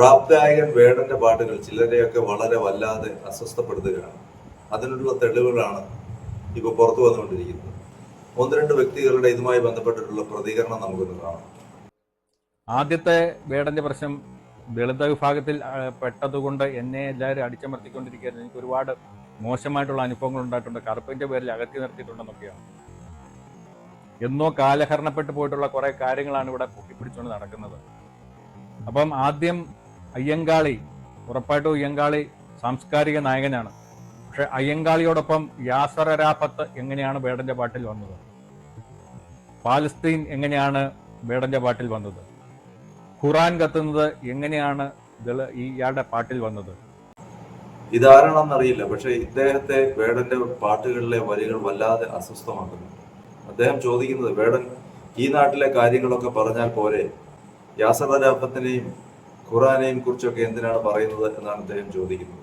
Rap ഗായകൻ വേടന്റെ പാട്ടുകൾ ചിലരെയൊക്കെ വളരെ വല്ലാതെ അസ്വസ്ഥപ്പെടുത്തുകയാണ്. അതിനുള്ള തെളിവുകളാണ് ഇപ്പോൾ പുറത്തു വന്നുകൊണ്ടിരിക്കുന്നത്. ഒന്ന് രണ്ട് വ്യക്തികളുടെ ഇതുമായി ബന്ധപ്പെട്ടിട്ടുള്ള പ്രതികരണം നമുക്കൊന്ന് കാണാം. ആദ്യത്തെ വേടന്റെ പ്രശ്നം ദളിത വിഭാഗത്തിൽ പെട്ടതുകൊണ്ട് എന്നെ എല്ലാവരും അടിച്ചമർത്തിക്കൊണ്ടിരിക്കുകയായിരുന്നു. എനിക്ക് ഒരുപാട് മോശമായിട്ടുള്ള അനുഭവങ്ങൾ ഉണ്ടായിട്ടുണ്ട്. കറുപ്പിന്റെ പേരിൽ അകറ്റി നിർത്തിയിട്ടുണ്ടെന്നൊക്കെയാണ്. എന്നോ കാലഹരണപ്പെട്ട് പോയിട്ടുള്ള കുറെ കാര്യങ്ങളാണ് ഇവിടെ പൊക്കിപ്പിടിച്ചുകൊണ്ട് നടക്കുന്നത്. അപ്പം ആദ്യം അയ്യങ്കാളി. ഉറപ്പായിട്ടും അയ്യങ്കാളി സാംസ്കാരിക നായകനാണ്. പക്ഷെ അയ്യങ്കാളിയോടൊപ്പം യാസർ അരാഫത്ത് എങ്ങനെയാണ് വേടന്റെ പാട്ടിൽ വന്നത്? പാലസ്തീൻ എങ്ങനെയാണ് വേടന്റെ പാട്ടിൽ വന്നത്? ഖുറാൻ കത്തുന്നത് എങ്ങനെയാണ് ഇയാളുടെ പാട്ടിൽ വന്നത്? ഇതാരാണെന്നറിയില്ല. പക്ഷെ ഇദ്ദേഹത്തെ വേടന്റെ പാട്ടുകളിലെ വരികൾ വല്ലാതെ അസ്വസ്ഥമാക്കുന്നു. അദ്ദേഹം ചോദിക്കുന്നത് വേടൻ ഈ നാട്ടിലെ കാര്യങ്ങളൊക്കെ പറഞ്ഞാൽ പോരെ? യാസർ അരാഫത്തിനെയും ഖുറാനെയും കുറിച്ചൊക്കെ എന്തിനാണ് പറയുന്നത് എന്നാണ് അദ്ദേഹം ചോദിക്കുന്നത്.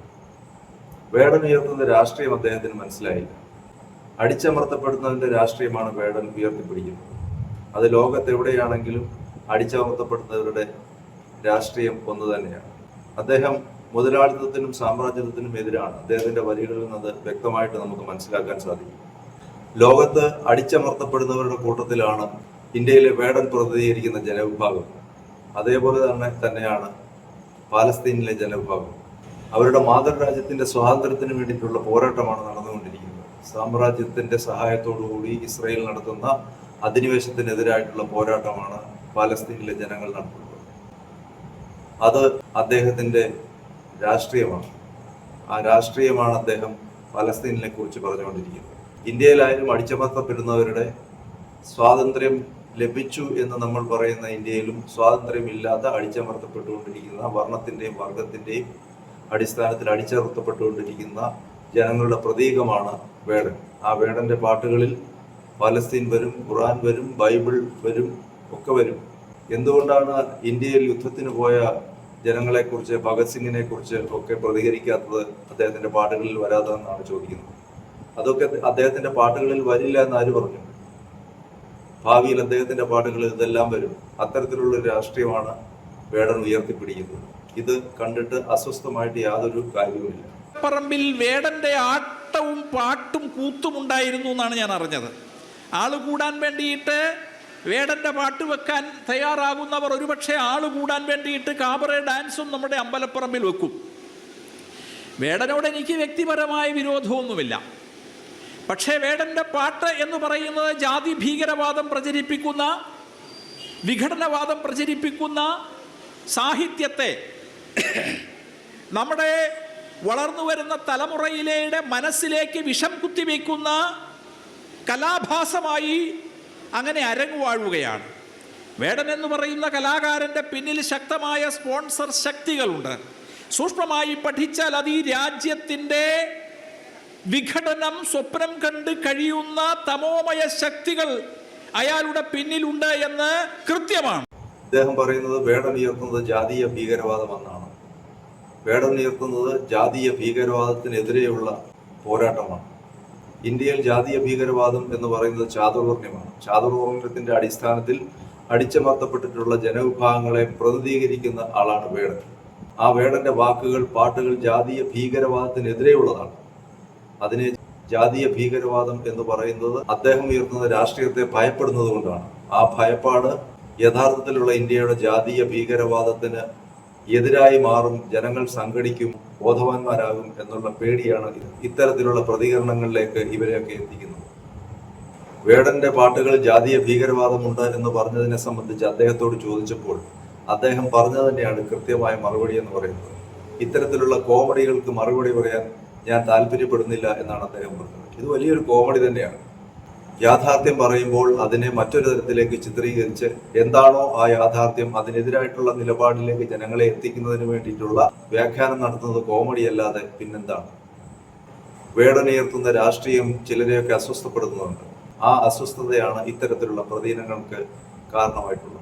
വേടൻ ഉയർത്തുന്ന രാഷ്ട്രീയം അദ്ദേഹത്തിന് മനസ്സിലായില്ല. അടിച്ചമർത്തപ്പെടുന്നതിന്റെ രാഷ്ട്രീയമാണ് വേടൻ ഉയർത്തിപ്പിടിക്കുന്നത്. അത് ലോകത്തെവിടെയാണെങ്കിലും അടിച്ചമർത്തപ്പെടുന്നവരുടെ രാഷ്ട്രീയം ഒന്ന് തന്നെയാണ്. അദ്ദേഹം മുതലാളിത്തത്തിനും സാമ്രാജ്യത്വത്തിനും എതിരാണ്. അദ്ദേഹത്തിന്റെ വരികളിൽ നിന്ന് വ്യക്തമായിട്ട് നമുക്ക് മനസ്സിലാക്കാൻ സാധിക്കും. ലോകത്ത് അടിച്ചമർത്തപ്പെടുന്നവരുടെ കൂട്ടത്തിലാണ് ഇന്ത്യയിലെ വേടൻ പ്രതിനിധീകരിക്കുന്ന ജനവിഭാഗം. അതേപോലെ തന്നെ തന്നെയാണ് പാലസ്തീനിലെ ജനവിഭാഗം. അവരുടെ മാതൃരാജ്യത്തിന്റെ സ്വാതന്ത്ര്യത്തിന് വേണ്ടിയിട്ടുള്ള പോരാട്ടമാണ് നടന്നുകൊണ്ടിരിക്കുന്നത്. സാമ്രാജ്യത്തിന്റെ സഹായത്തോടുകൂടി ഇസ്രയേൽ നടത്തുന്ന അധിനിവേശത്തിനെതിരായിട്ടുള്ള പോരാട്ടമാണ് പാലസ്തീനിലെ ജനങ്ങൾ നടത്തുന്നത്. അത് അദ്ദേഹത്തിന്റെ രാഷ്ട്രീയമാണ്. ആ രാഷ്ട്രീയമാണ് അദ്ദേഹം പലസ്തീനിനെ കുറിച്ച് പറഞ്ഞുകൊണ്ടിരിക്കുന്നത്. ഇന്ത്യയിലായാലും അടിച്ചമർത്തപ്പെടുന്നവരുടെ സ്വാതന്ത്ര്യം ലഭിച്ചു എന്ന് നമ്മൾ പറയുന്ന ഇന്ത്യയിലും സ്വാതന്ത്ര്യമില്ലാത്ത അടിച്ചമർത്തപ്പെട്ടുകൊണ്ടിരിക്കുന്ന വർണത്തിന്റെയും വർഗത്തിന്റെയും അടിസ്ഥാനത്തിൽ അടിച്ചമർത്തപ്പെട്ടുകൊണ്ടിരിക്കുന്ന ജനങ്ങളുടെ പ്രതീകമാണ് വേടൻ. ആ വേടന്റെ പാട്ടുകളിൽ പലസ്തീൻ വരും ഖുറാൻ വരും ബൈബിൾ വരും ഒക്കെ വരും. എന്തുകൊണ്ടാണ് ഇന്ത്യയിൽ യുദ്ധത്തിന് പോയ ജനങ്ങളെക്കുറിച്ച് ഭഗത് സിംഗിനെ കുറിച്ച് ഒക്കെ പ്രതികരിക്കാത്തത് അദ്ദേഹത്തിന്റെ പാട്ടുകളിൽ വരാത്തതെന്നാണ് ചോദിക്കുന്നത്? അതൊക്കെ അദ്ദേഹത്തിന്റെ പാട്ടുകളിൽ വരില്ല എന്ന് ആര് പറഞ്ഞു? ഭാവിയിൽ അദ്ദേഹത്തിന്റെ പാട്ടുകളിൽ ഇതെല്ലാം വരും. അത്തരത്തിലുള്ള രാഷ്ട്രീയമാണ് വേടൻ ഉയർത്തിപ്പിടിക്കുന്നത്. ഇത് കണ്ടിട്ട് അസ്വസ്ഥമായിട്ട് യാതൊരു കാര്യവുമില്ല. പറമ്പിൽ വേടന്റെ ആട്ടവും പാട്ടും കൂത്തും ഉണ്ടായിരുന്നു എന്നാണ് ഞാൻ അറിഞ്ഞത്. ആൾ കൂടാൻ വേണ്ടിയിട്ട് വേടന്റെ പാട്ട് വെക്കാൻ തയ്യാറാകുന്നവർ ഒരുപക്ഷെ ആൾ കൂടാൻ വേണ്ടിയിട്ട് കാബറെ ഡാൻസും നമ്മുടെ അമ്പലപ്പറമ്പിൽ വെക്കും. വേടനോട് എനിക്ക് വ്യക്തിപരമായ വിരോധമൊന്നുമില്ല. പക്ഷേ വേടന്റെ പാട്ട് എന്ന് പറയുന്നത് ജാതി ഭീകരവാദം പ്രചരിപ്പിക്കുന്ന വിഘടനവാദം പ്രചരിപ്പിക്കുന്ന സാഹിത്യത്തെ നമ്മുടെ വളർന്നു വരുന്ന തലമുറയിലെ മനസ്സിലേക്ക് വിഷം കുത്തിവെക്കുന്ന കലാഭാസമായി അങ്ങനെ അരങ്ങുവാഴുകയാണ്. വേടൻ എന്ന് പറയുന്ന കലാകാരന്റെ പിന്നിൽ ശക്തമായ സ്പോൺസർ ശക്തികളുണ്ട്. സൂക്ഷ്മമായി പഠിച്ചാൽ അത് ഈ രാജ്യത്തിന്റെ വിഘടനം സ്വപ്നം കണ്ട് കഴിയുന്ന തമോമയ ശക്തികൾ അയാളുടെ പിന്നിലുണ്ട് എന്ന് കൃത്യമാണ്. അദ്ദേഹം പറയുന്നത് വേടം ഉയർത്തുന്നത് ജാതീയ ഭീകരവാദമെന്നാണ്. വേടം ഉയർത്തുന്നത് ജാതീയ ഭീകരവാദത്തിനെതിരെയുള്ള പോരാട്ടമാണ്. ഇന്ത്യയിൽ ജാതീയ ഭീകരവാദം എന്ന് പറയുന്നത് ചാതുർവർണ്യമാണ് ചാതുർവർണ്യത്തിന്റെ അടിസ്ഥാനത്തിൽ അടിച്ചമർത്തപ്പെട്ടിട്ടുള്ള ജനവിഭാഗങ്ങളെ പ്രതിനിധീകരിക്കുന്ന ആളാണ് വേടൻ. ആ വേടന്റെ വാക്കുകൾ പാട്ടുകൾ ജാതീയ ഭീകരവാദത്തിനെതിരെയുള്ളതാണ്. അതിനെ ജാതീയ ഭീകരവാദം എന്ന് പറയുന്നത് അദ്ദേഹം ഉയർത്തുന്ന രാഷ്ട്രീയത്തെ ഭയപ്പെടുന്നത് കൊണ്ടാണ്. ആ ഭയപ്പാട് യഥാർത്ഥത്തിലുള്ള ഇന്ത്യയുടെ ജാതീയ ഭീകരവാദത്തിന് എതിരായി മാറും ജനങ്ങൾ സംഘടിക്കും ബോധവാന്മാരാകും എന്നുള്ള പേടിയാണ് ഇത്തരത്തിലുള്ള പ്രതികരണങ്ങളിലേക്ക് ഇവരെയൊക്കെ എത്തിക്കുന്നത്. വേടന്റെ പാട്ടുകൾ ജാതീയ ഭീകരവാദമുണ്ട് എന്ന് പറഞ്ഞതിനെ സംബന്ധിച്ച് അദ്ദേഹത്തോട് ചോദിച്ചപ്പോൾ അദ്ദേഹം പറഞ്ഞത് തന്നെയാണ് കൃത്യമായ മറുപടി എന്ന് പറയുന്നത്. ഇത്തരത്തിലുള്ള കോമഡികൾക്ക് മറുപടി പറയാൻ ഞാൻ താല്പര്യപ്പെടുന്നില്ല എന്നാണ് അദ്ദേഹം പറഞ്ഞത്. ഇത് വലിയൊരു കോമഡി തന്നെയാണ്. യാഥാർത്ഥ്യം പറയുമ്പോൾ അതിനെ മറ്റൊരു തരത്തിലേക്ക് ചിത്രീകരിച്ച് എന്താണോ ആ യാഥാർത്ഥ്യം അതിനെതിരായിട്ടുള്ള നിലപാടിലേക്ക് ജനങ്ങളെ എത്തിക്കുന്നതിന് വേണ്ടിയിട്ടുള്ള വ്യാഖ്യാനം നടത്തുന്നത് കോമഡി അല്ലാതെ പിന്നെന്താണ്? വേടനുയർത്തുന്ന രാഷ്ട്രീയം ചിലരെയൊക്കെ അസ്വസ്ഥപ്പെടുത്തുന്നുണ്ട്. ആ അസ്വസ്ഥതയാണ് ഇത്തരത്തിലുള്ള പ്രതീനങ്ങൾക്ക് കാരണമായിട്ടുള്ളത്.